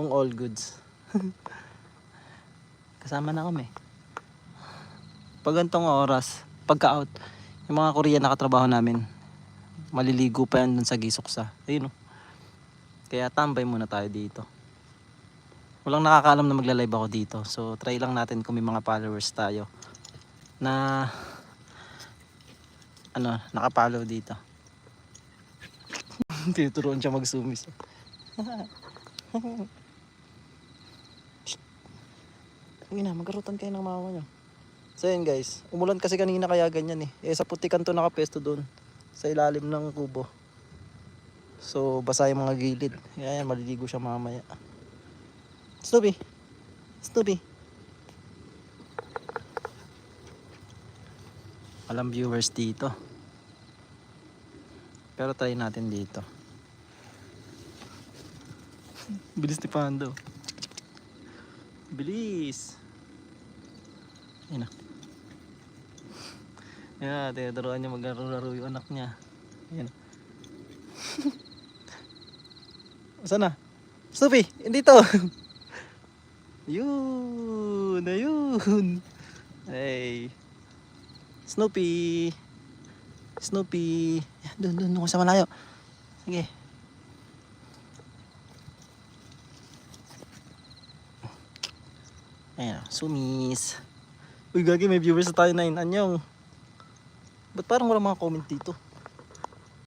Kung all goods. Kasama na kami. Pag gantong oras, pagka-out, yung mga Korean nakatrabaho namin, maliligo pa yan dun sa Gisoksa. Ayun o. Kaya tambay muna tayo dito. Walang nakakaalam na magla-live ako dito. So try lang natin kung may mga followers tayo na ano, nakapollow dito. Tinuturuan siya mag-sumis. Uy na, magarutan kayo ng mama nyo. So yun guys, umulan kasi kanina kaya ganyan eh. Eh sa putikan to nakapesto doon. Sa ilalim ng kubo. So basa yung mga gilid. Kaya yan, maliligo siya mamaya. Snoopy! Snoopy! Walang viewers dito. Pero try natin dito. Bilis ni Pando. Bilis. Yan na. Yan, tinuturuan niya maglaro-laro yung anak niya. Yan. Saan na? Snoopy, hindi to. yun, ayun. Hey. Snoopy. Snoopy. Doon, doon, doon sa malayo. Sige. Ayan, sumis. Uy, gagi, may viewers na tayo na Anyong. Ba't parang wala mga comment dito?